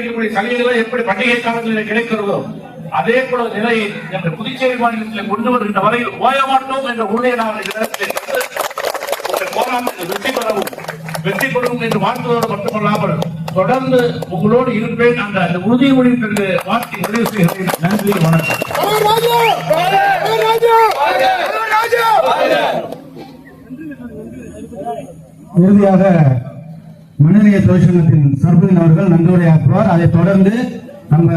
கிடைக்கக்கூடிய சலுகைகள் எப்படி பண்டிகை காலங்களில் கிடைக்கிறதோ அதே போல நிலையை என்ற புதுச்சேரி மாநிலத்தில் கொண்டு வருகின்ற வரையில் ஓய மாட்டோம் என்ற உறுதியை நான் உங்கள் வெற்றி பெறவும் வெற்றி பெறவும் என்று வாழ்த்துவதோடு மட்டுமல்லாமல் தொடர்ந்து உங்களோடு இருப்பேன் அந்த அந்த உறுதிமொழி என்று வாழ்த்தி முடிவு செய்கிறேன். நன்றி வணக்கம். இறுதியாக மனிதநேய தொழிற்சங்கத்தின் சர்புதீன் அவர்கள் நன்றியுரையாற்றுவார் அதைத் தொடர்ந்து நம்ம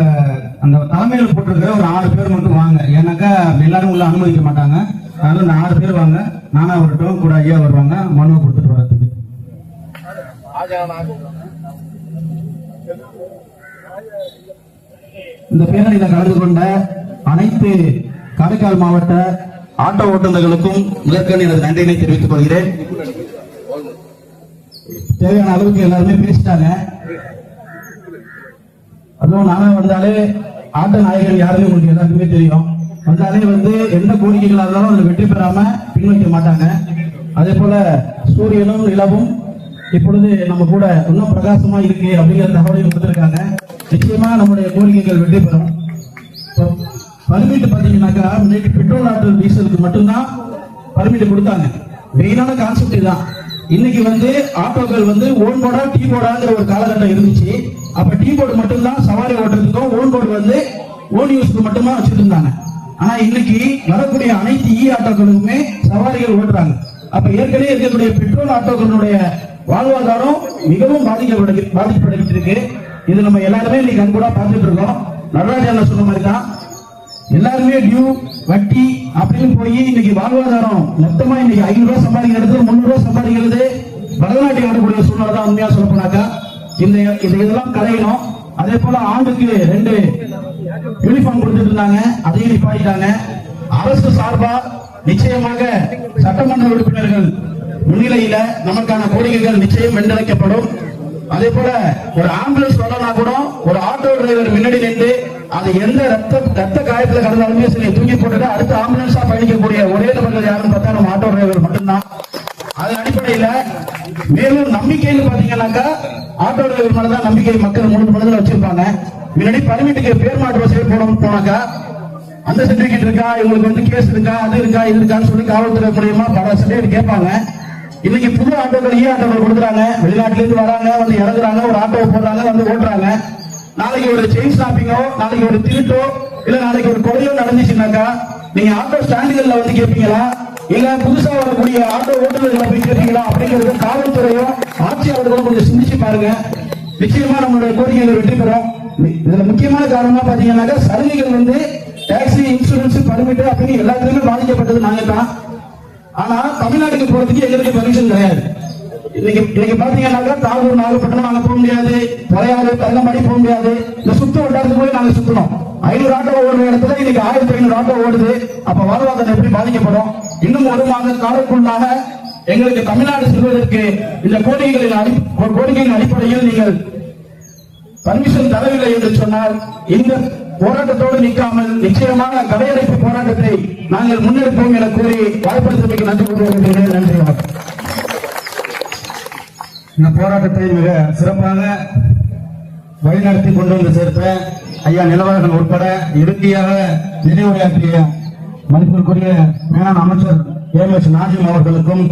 அந்த தலைமையில் போட்டிருக்கிற ஒரு ஆறு பேர் மட்டும் வாங்க. ஏன்னாக்கா எல்லாரும் உள்ள அனுமதிக்க மாட்டாங்க. அதனால இந்த ஆறு பேர் வாங்க. நானா வரட்டும் கூட ஐயா வருவாங்க. மனுவை கொடுத்துட்டு வரதுக்கு. இந்த பேரணியில கலந்து கொண்ட அனைத்து காரைக்கால் மாவட்ட ஆட்டோ ஓட்டுநர்களுக்கும் முதற்கண் எனது நன்றியினை தெரிவித்துக் கொள்கிறேன். தேவையான அளவுக்கு எல்லாருமே பேசிட்டாங்க. அதுவும் நானா வந்தாலே ஆட்ட நாயகன் யாருமே உங்களுக்கு எல்லாருக்குமே தெரியும். வந்தாலே வந்து எந்த கோரிக்கைகளாக இருந்தாலும் அதுல வெற்றி பெறாம பின்வைக்க மாட்டாங்க. அதே போல சூரியனும் நிலவும் இப்பொழுது நம்ம கூட இன்னும் பிரகாசமா இருக்கு அப்படிங்கிற தகவலையும் கொடுத்துருக்காங்க. நிச்சயமா நம்முடைய கோரிக்கைகள் வெற்றி பெறும். பர்மிட் பாத்தீங்கன்னாக்கா பெட்ரோல் ஆட்டோ டீசலுக்கு மட்டும்தான் பர்மிட் கொடுத்தாங்க. மெயினான கான்செப்ட் தான் இன்னைக்கு வந்து ஆட்டோக்கள் வந்து ஓன் போர்டா டீ போர்டாங்கிற ஒரு காலகட்டம் இருந்துச்சு. அப்ப டீ போர்டு மட்டும்தான் சவாரி ஓட்டுறதுக்கும் ஓன் போர்டு வந்து ஓன் யூஸ்க்கு மட்டும்தான் வச்சுட்டு இருந்தாங்க. ஆனா இன்னைக்கு வரக்கூடிய அனைத்து இ ஆட்டோக்களுக்குமே சவாரிகள் ஓட்டுறாங்க. அப்ப ஏற்கனவே இருக்கக்கூடிய பெட்ரோல் ஆட்டோக்களுடைய வாழ்வாதாரம் மிகவும் பாதிக்கப்படு பாதிக்கப்பட்டு இருக்கு. இது நம்ம எல்லாருமே இன்னைக்கு கண்கூடா பார்த்துட்டு இருக்கோம். நடராஜ் சொன்ன மாதிரி தான் எல்லாருமே டியூ வட்டி அப்படின்னு போய் இன்னைக்கு வாழ்வாதாரம் மொத்தமா இன்னைக்கு ஐநூறு ரூபாய் சம்பாதிக்கிறது முந்நூறு ரூபாய் சம்பாதிக்கிறது. பரதநாட்டியம் ஆடக்கூடிய சூழ்நிலை தான் உண்மையா சொல்ல போனாக்கா இந்த இந்த இதெல்லாம் கரையணும் அதே போல ஆண்டுக்கு ரெண்டு யூனிஃபார்ம் கொடுத்துட்டு இருந்தாங்க. அதையும் நிப்பாட்டிட்டாங்க. அரசு சார்பா நிச்சயமாக சட்டமன்ற உறுப்பினர்கள் முன்னிலையில நமக்கான கோரிக்கைகள் நிச்சயம் வென்றடைக்கப்படும். அதே போல ஒரு ஆம்புலன்ஸ் வரலனா கூட ஒரு ஆட்டோ டிரைவர் முன்னாடி நின்று அது எந்த ரத்த ரத்த காயத்துல கடந்தாலுமே சரி தூக்கி போட்டுட்டு அடுத்த ஆம்புலன்ஸா பயணிக்கக்கூடிய ஒரே நபர்கள் யாருன்னு பார்த்தா நம்ம ஆட்டோ டிரைவர் மட்டும்தான். அதன் அடிப்படையில மேலும் நம்பிக்கைன்னு பாத்தீங்கன்னாக்கா ஆட்டோ டிரைவர் மேலதான் நம்பிக்கை மக்கள் மூணு மனதில் வச்சிருப்பாங்க. முன்னாடி பர்மிட்டுக்கு பேர் மாற்று வசதி போனோம் போனாக்கா அந்த சர்டிபிகேட் இருக்கா இவங்களுக்கு வந்து கேஸ் இருக்கா அது இருக்கா இது இருக்கான்னு சொல்லி காவல்துறை மூலியமா பல சர்டிபிகேட் கேட்பாங்க. இன்னைக்கு புது ஆட்டோக்கள் ஈ ஆட்டோக்கள் கொடுக்குறாங்க வெளிநாட்டிலேருந்து வராங்க வந்து இறங்குறாங்க ஒரு ஆட்டோவை போடுறாங்க வந்து ஓட்டுறாங்க. நாளைக்கு ஒரு செயின் ஸ்டாப்பிங்கோ நாளைக்கு ஒரு திருட்டோ இல்ல நாளைக்கு ஒரு கொலையோ நடந்துச்சுனாக்கா நீங்க ஆட்டோ ஸ்டாண்டுகள்ல வந்து கேட்பீங்களா இல்ல புதுசா வரக்கூடிய ஆட்டோ ஓட்டுநர்களை போய் கேட்பீங்களா அப்படிங்கறது காவல்துறையோ ஆட்சியாளர்களும் கொஞ்சம் சிந்திச்சு பாருங்க. நிச்சயமா நம்மளுடைய கோரிக்கைகள் வெற்றி பெறும். இதுல முக்கியமான காரணமா பாத்தீங்கன்னாக்கா சலுகைகள் வந்து டாக்ஸி இன்சூரன்ஸ் பர்மிட் அப்படின்னு எல்லாத்துலயுமே பாதிக்கப்பட்டது நாங்க தான் ஆனா தமிழ்நாட்டுக்கு போறதுக்கு எங்களுக்கு பர்மிஷன் கிடையாது. இன்னைக்கு இன்னைக்கு பாத்தீங்கன்னாக்கா தாகூர் நாகப்பட்டினம் நாங்க போக முடியாது. தலையாறு தங்கமடி போக முடியாது. இந்த சுத்த வட்டாரத்துக்கு போய் நாங்க சுத்தணும். ஐநூறு ஆட்டோ ஓடுற இடத்துல இன்னைக்கு ஆயிரத்தி ஐநூறு ஆட்டோ ஓடுது. அப்ப வாழ்வாதாரம் எப்படி பாதிக்கப்படும்? இன்னும் ஒரு மாத காலத்துக்குள்ளாக எங்களுக்கு தமிழ்நாடு செல்வதற்கு இந்த கோரிக்கைகளின் அடி கோரிக்கையின் அடிப்படையில் நீங்கள் பர்மிஷன் தரவில்லை என்று சொன்னால் இந்த போராட்டத்தோடு நிற்காமல் நிச்சயமான கடையடைப்பு போராட்டத்தை நாங்கள் முன்னெடுப்போம் என கூறி வாய்ப்பளித்தமைக்கு நன்றி கூறுகிறேன். நன்றி வணக்கம். இந்த போராட்டத்தை மிக சிறப்பாக வழிநடத்தி கொண்டு வந்து சேர்த்த ஐயா நிலவரர்கள் உட்பட இறுதியாக நினைவுரையாற்றிய மதிப்பிற்குரிய மேலாண் அமைச்சர் ஏம் எஸ் நாஜிம் அவர்களுக்கும்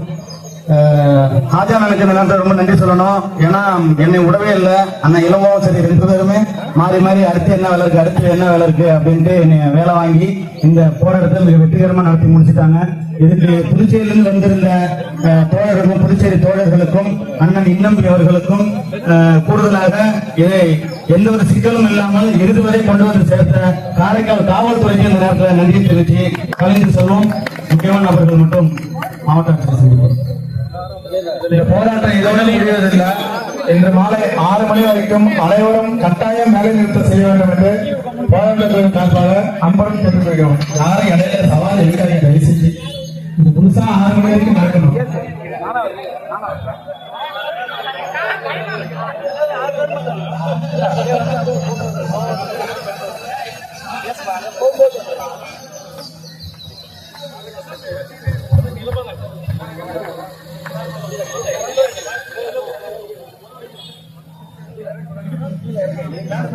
ஆஜா எனக்கு நன்றி ரொம்ப நன்றி சொல்லணும். ஏன்னா என்னை விடவே இல்லை. அண்ணன் இளவோ சரி ரெண்டு பேருமே மாறி மாறி அடுத்து என்ன வேலை இருக்கு அடுத்து என்ன வேலை இருக்கு அப்படின்ட்டு வேலை வாங்கி இந்த போராட்டத்தை மிக வெற்றிகரமா நடத்தி முடிச்சிட்டாங்க. இதுக்கு புதுச்சேரியிலிருந்து வந்திருந்த அஹ், தோழர்களுக்கும் புதுச்சேரி தோழர்களுக்கும் அண்ணன் இன்னம்பி அவர்களுக்கும் அஹ், கூடுதலாக இதை எந்த ஒரு சிக்கலும் இல்லாமல் இறுதி வரை கொண்டு வந்து சேர்த்த காரைக்கால் காவல்துறைக்கு இந்த நேரத்தில் நன்றி தெரிவித்து கலைஞர் செல்வம். முக்கியமான நபர்கள் மட்டும் மாவட்ட இந்த போராட்டம் இதோட முடிவதில்லை. இன்று மாலை ஆறு மணி வரைக்கும் அனைவரும் கட்டாயம் வேலை நிறுத்தம் செய்ய வேண்டும் என்று போராட்டத்தின் சார்பாக அம்பரம் கேட்டுக்கொள்கிறோம். யாரும் இடையில சவால் எடுக்காதீங்க தயவு செஞ்சு. புதுசா ஆறு மணி வரைக்கும் நடக்கணும். لا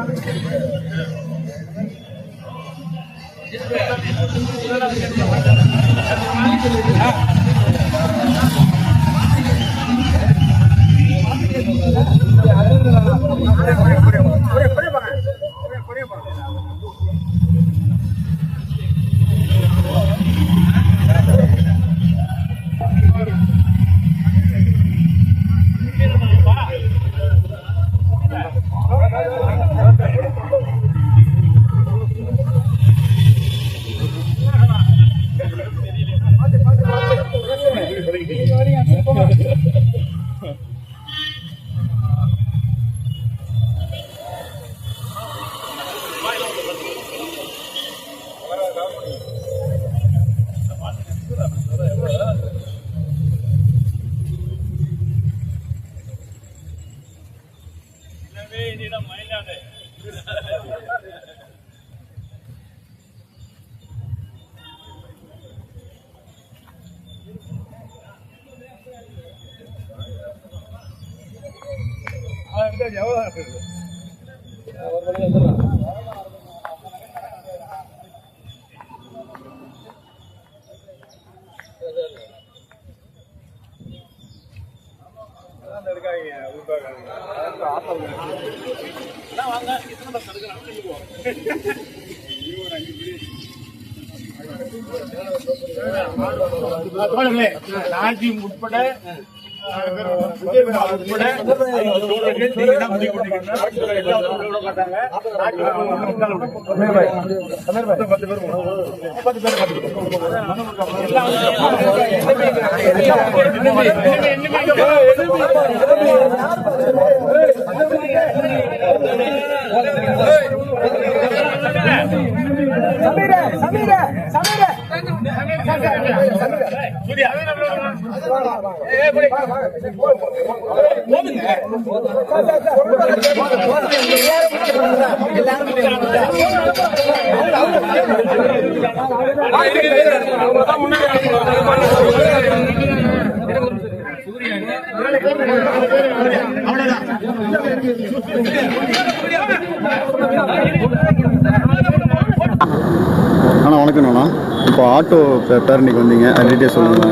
தோழர்களே ராஜீவ் உட்பட அஹ், விஜயகுமார் உட்பட தோழர்கள் நீங்க தான் முடிவு பண்ணிக்கணும். எல்லா தோழர்களும் பார்த்தாங்க. பத்து பேர் போகணும். பத்து பேர் அண்ணா வணக்கம் அண்ணா. இப்போ ஆட்டோ பே- பேரணிக்கு வந்தீங்க. டீட்டெயில் சொல்லுங்கள்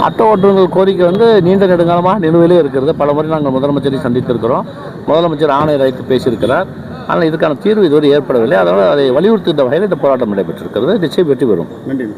ஆட்டோ ஓட்டுநர்கள் கோரிக்கை வந்து நீண்ட நெடுங்காலமாக நிலுவையிலே இருக்கிறது. பல முறை நாங்கள் முதலமைச்சரை சந்தித்திருக்கிறோம். முதலமைச்சர் ஆணையர் அழைத்து பேசியிருக்கிறார். ஆனால் இதுக்கான தீர்வு இதுவரை ஏற்படவில்லை. அதனால் அதை வலியுறுத்துகின்ற வகையில் இந்த போராட்டம் நடைபெற்றிருக்கிறது. நிச்சயம் வெற்றி பெறும். நன்றி.